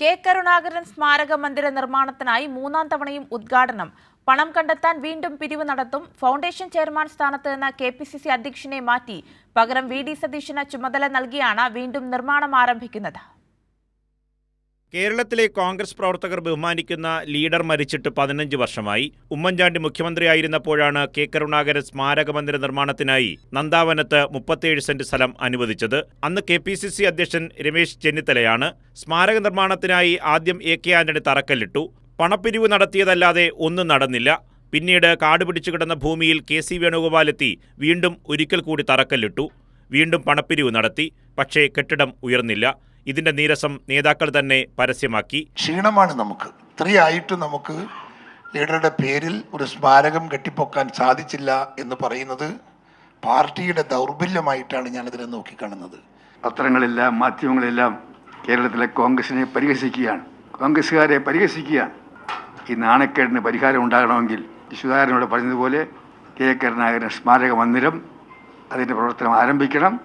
K Karunakaran സ്മാരക മന്ദിര നിർമ്മാണത്തിനായി മൂന്നാം തവണയും ഉദ്ഘാടനം. പണം കണ്ടെത്താൻ വീണ്ടും പിരിവ് നടത്തും. ഫൗണ്ടേഷൻ ചെയർമാൻ സ്ഥാനത്ത് നിന്ന് കെ പി സി സി അധ്യക്ഷനെ മാറ്റി. പകരം വി ഡി സതീശന് ചുമതല നൽകിയാണ് വീണ്ടും നിർമ്മാണം ആരംഭിക്കുന്നത്. കേരളത്തിലെ കോൺഗ്രസ് പ്രവർത്തകർ ബഹുമാനിക്കുന്ന ലീഡർ മരിച്ചിട്ട് പതിനഞ്ച് വർഷമായി. ഉമ്മൻചാണ്ടി മുഖ്യമന്ത്രിയായിരുന്നപ്പോഴാണ് കെ കരുണാകരൻ സ്മാരക മന്ദിര നിർമ്മാണത്തിനായി നന്ദാവനത്ത് മുപ്പത്തിയേഴ് സെന്റ് സ്ഥലം അനുവദിച്ചത്. അന്ന് കെ പി സി സി അധ്യക്ഷൻ രമേശ് ചെന്നിത്തലയാണ്. സ്മാരക നിർമ്മാണത്തിനായി ആദ്യം എ കെ ആന്റണി തറക്കല്ലിട്ടു. പണപ്പിരിവ് നടത്തിയതല്ലാതെ ഒന്നും നടന്നില്ല. പിന്നീട് കാട് പിടിച്ചു കിടന്ന ഭൂമിയിൽ കെ സി വേണുഗോപാൽ എത്തി. വീണ്ടും ഒരിക്കൽ കൂടി തറക്കല്ലിട്ടു. വീണ്ടും പണപ്പിരിവ് നടത്തി. പക്ഷേ കെട്ടിടം ഉയർന്നില്ല. ഇതിന്റെ നീരസം നേതാക്കൾ തന്നെ പരസ്യമാക്കി. ക്ഷീണമാണ് നമുക്ക്. ഇത്രയായിട്ട് നമുക്ക് ലീഡറുടെ പേരിൽ ഒരു സ്മാരകം കെട്ടിപ്പൊക്കാൻ സാധിച്ചില്ല എന്ന് പറയുന്നത് പാർട്ടിയുടെ ദൗർബല്യമായിട്ടാണ് ഞാനതിനെ നോക്കിക്കാണുന്നത്. പത്രങ്ങളെല്ലാം മാധ്യമങ്ങളെല്ലാം കേരളത്തിലെ കോൺഗ്രസിനെ പരിഹസിക്കുകയാണ്. കോൺഗ്രസ്സുകാരെ പരിഹസിക്കുകയാണ്. ഈ നാണക്കേടിന് പരിഹാരം ഉണ്ടാകണമെങ്കിൽ സുധാകരനോട് പറഞ്ഞതുപോലെ കെ കരുണാകരൻ സ്മാരക മന്ദിരം അതിന്റെ പ്രവർത്തനം ആരംഭിക്കണം.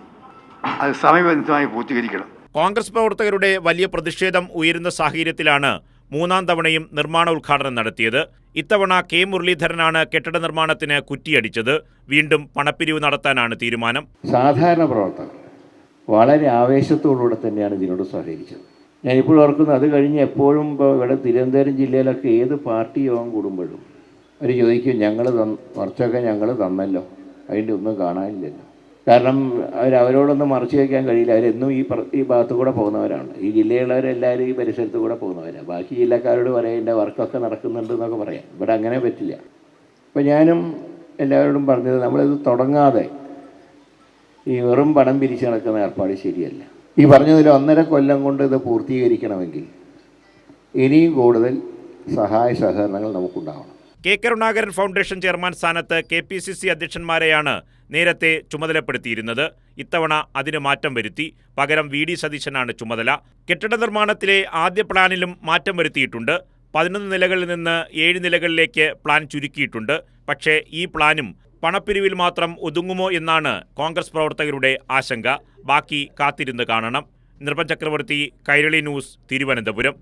അത് സമയബന്ധിതമായി പൂർത്തീകരിക്കണം. കോൺഗ്രസ് പ്രവർത്തകരുടെ വലിയ പ്രതിഷേധം ഉയരുന്ന സാഹചര്യത്തിലാണ് മൂന്നാം തവണയും നിർമ്മാണ ഉദ്ഘാടനം നടത്തിയത്. ഇത്തവണ കെ. മുരളീധരനാണ് കെട്ടിട നിർമ്മാണത്തിന് കുറ്റിയടിച്ചത്. വീണ്ടും പണപ്പിരിവ് നടത്താനാണ് തീരുമാനം. സാധാരണ പ്രവർത്തകർ വളരെ ആവേശത്തോടുകൂടെ തന്നെയാണ് ഇതിനോട് സഹകരിച്ചത്. ഞാൻ ഇപ്പോൾ ഓർക്കുന്നു അത് കഴിഞ്ഞ് എപ്പോഴും ഇവിടെ തിരുവനന്തപുരം ജില്ലയിലൊക്കെ ഏത് പാർട്ടി യോഗം കൂടുമ്പോഴും അവർ ചോദിക്കും ഞങ്ങൾ തന്ന് കുറച്ചൊക്കെ ഞങ്ങൾ തന്നല്ലോ. അതിന്റെ ഒന്നും കാണാനില്ലല്ലോ. കാരണം അവരവരോടൊന്നും മറച്ചു വയ്ക്കാൻ കഴിയില്ല. അവരെന്നും ഈ ഈ ഭാഗത്ത് കൂടെ പോകുന്നവരാണ്. ഈ ജില്ലയിലുള്ളവരെല്ലാവരും ഈ പരിസരത്ത് കൂടെ പോകുന്നവരാണ് ബാക്കി ജില്ലക്കാരോട് പറയാം എന്റെ വർക്കൊക്കെ നടക്കുന്നുണ്ട് എന്നൊക്കെ പറയാം. ഇവിടെ അങ്ങനെ പറ്റില്ല. അപ്പോൾ ഞാനും എല്ലാവരോടും പറഞ്ഞത് നമ്മളിത് തുടങ്ങാതെ ഈ വെറും പണം പിരിച്ചു നടക്കുന്ന ഏർപ്പാട് ശരിയല്ല. ഈ പറഞ്ഞതിൽ ഒന്നര കൊല്ലം കൊണ്ട് ഇത് പൂർത്തീകരിക്കണമെങ്കിൽ ഇനിയും കൂടുതൽ സഹായ സഹകരണങ്ങൾ നമുക്കുണ്ടാവണം. കെ കരുണാകരൻ ഫൗണ്ടേഷൻ ചെയർമാൻ സ്ഥാനത്ത് കെ പി സി സി അധ്യക്ഷന്മാരെയാണ് നേരത്തെ ചുമതലപ്പെടുത്തിയിരുന്നത്. ഇത്തവണ അതിന് മാറ്റം വരുത്തി. പകരം വി ഡി സതീശനാണ് ചുമതല. കെട്ടിട നിർമ്മാണത്തിലെ ആദ്യ പ്ലാനിലും മാറ്റം വരുത്തിയിട്ടുണ്ട്. പതിനൊന്ന് നിലകളിൽ നിന്ന് ഏഴ് നിലകളിലേക്ക് പ്ലാൻ ചുരുക്കിയിട്ടുണ്ട്. പക്ഷേ ഈ പ്ലാനും പണപ്പിരിവിൽ മാത്രം ഒതുങ്ങുമോ എന്നാണ് കോൺഗ്രസ് പ്രവർത്തകരുടെ ആശങ്ക. ബാക്കി കാത്തിരുന്ന് കാണണം. നിർഭൻ ചക്രവർത്തി കൈരളി ന്യൂസ് തിരുവനന്തപുരം.